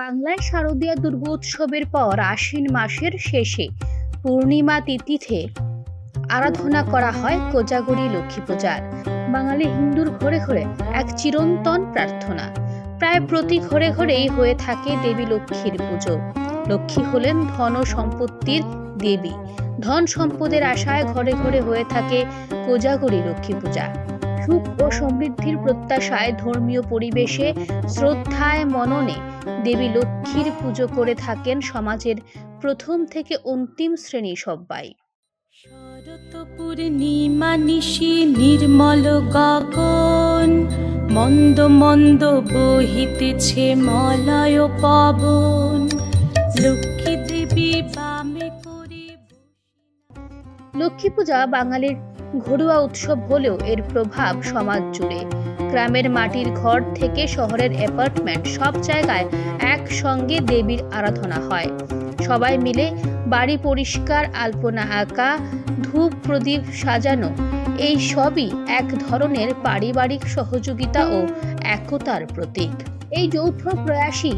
বাংলায় শারদীয়া দুর্গোৎসবের পর আশ্বিন মাসের শেষে পূর্ণিমা তিথিতে আরাধনা করা হয় কোজাগরী লক্ষ্মী পূজার। বাঙালি হিন্দুর ঘরে ঘরে এক চিরন্তন প্রার্থনা। প্রায় প্রতি ঘরে ঘরেই হয়ে থাকে দেবী লক্ষ্মীর পুজো। লক্ষ্মী হলেন ধন সম্পত্তির দেবী। ধন সম্পদের আশায় ঘরে ঘরে হয়ে থাকে কোজাগরী লক্ষ্মী পূজা। সুখ ও সমৃদ্ধির প্রত্যাশায় ধর্মীয় পরিবেশে শ্রদ্ধায় মননে দেবী লক্ষ্মীর পুজো করে থাকেন সমাজের প্রথম থেকে অন্তিম শ্রেণি শরৎ পূর্ণিমা নিশি নির্মল গগন, মন্দ মন্দ বহিতেছে মলয় পবন। লক্ষ্মী দেবী বামে লক্ষ্মী পূজা বাঙালির ঘরোয়া উৎসব হলেও এর প্রভাব সমাজ জুড়ে। গ্রামের মাটির ঘর থেকে শহরের অ্যাপার্টমেন্ট সব জায়গায় একসঙ্গে দেবীর আরাধনা হয়। সবাই মিলে বাড়ি পরিষ্কার, আলপনা আঁকা, ধূপ প্রদীপ সাজানো, এই সবই এক ধরনের পারিবারিক সহযোগিতা ও একতার প্রতীক। এই যৌথ প্রয়াসই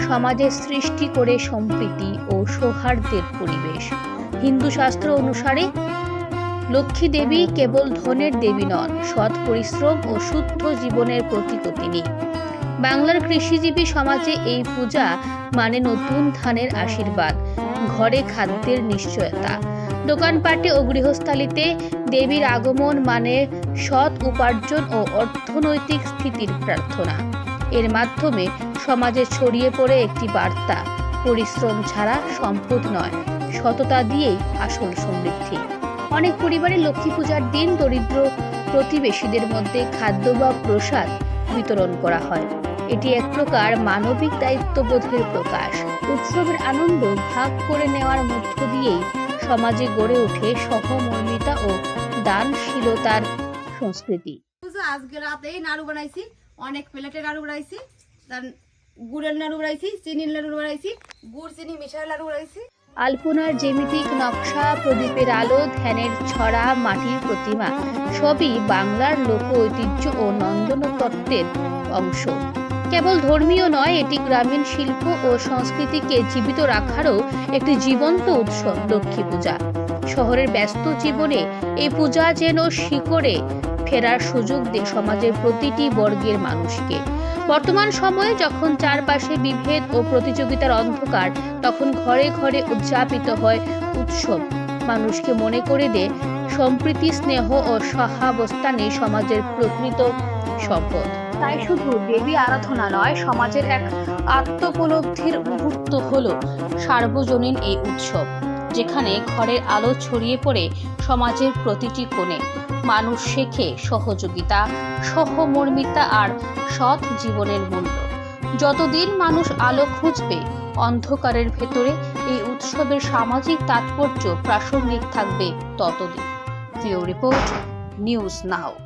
সমাজে সৃষ্টি করে সম্প্রীতি ও সৌহার্দ্যের পরিবেশ। হিন্দু শাস্ত্র অনুসারে, লক্ষ্মী দেবী কেবল ধনের দেবী নন, সৎ পরিশ্রম ও শুদ্ধ জীবনের প্রতীকও তিনি। বাংলার কৃষিজীবী সমাজে এই পূজা মানে নতুন ধানের আশীর্বাদ, ঘরে খাদ্যের নিশ্চয়তা। দোকানপাটে ও গৃহস্থালিতে দেবীর আগমন মানে সৎ উপার্জন ও অর্থনৈতিক স্থিতির প্রার্থনা। এর মাধ্যমে সমাজে ছড়িয়ে পড়ে একটি বার্তা, পরিশ্রম ছাড়া সম্পদ নয়, সততা দিয়েই আসল সমৃদ্ধি। অনেক পরিবারে লক্ষ্মী পূজার দিন দরিদ্র প্রতিবেশীদের মধ্যে খাদ্য বা প্রসাদ বিতরণ করা হয়। এটি এক প্রকার মানবিক দায়িত্ববোধের প্রকাশ। উৎসবের আনন্দ ভাগ করে নেওয়ার মধ্য দিয়েই সমাজে গড়ে ওঠে সহমর্মিতা ও দানশীলতার সংস্কৃতি। আজকে রাতেই নাড়ু বানাইছি। অনেক প্লেটে নাড়ু বানাইছি, তার গুড়ের নাড়ু বানাইছি, চিনির নাড়ু বানাইছি, গুড়, চিনি মিশার নাড়ু বানাইছি। আলপনার জ্যামিতিক নকশা, প্রদীপের আলো, ধ্যানের ছড়া, মাটির প্রতিমা, সবই বাংলার লোক ঐতিহ্য ও নন্দন তত্ত্বের অংশ। কেবল ধর্মীয় নয়, এটি গ্রামীণ শিল্প ও সংস্কৃতিকে জীবিত রাখারও একটি জীবন্ত উৎসব, লক্ষ্মী পূজা। শহরের ব্যস্ত জীবনে এই পূজা যেন শিকড়ে ফেরার সুযোগ দেয় সমাজের প্রতিটি বর্গের মানুষকে। বর্তমান সময়ে যখন চারপাশে বিভেদ ও প্রতিযোগিতার অন্ধকার, তখন ঘরে ঘরে উদযাপিত হয় উৎসব। মানুষকে মনে করে দে সম্প্রীতি, স্নেহ ও সহাবস্থানে সমাজের প্রকৃত সম্পদ। তাই শুধু দেবী আরাধনা নয়, সমাজের এক আত্মোপলব্ধির মুহূর্ত হল সার্বজনীন এই উৎসব। যেখানে ঘরের আলো ছড়িয়ে পড়ে সমাজের প্রতিটি কোণে। মানুষ শেখে সহযোগিতা, সহমর্মিতা আর সৎ জীবনের মূল্য। যতদিন মানুষ আলো খুঁজবে, অন্ধকারের ভেতরে এই উৎসবের সামাজিক তাৎপর্য প্রাসঙ্গিক থাকবে ততদিন। প্রিয় রিপোর্ট, নিউজ নাও।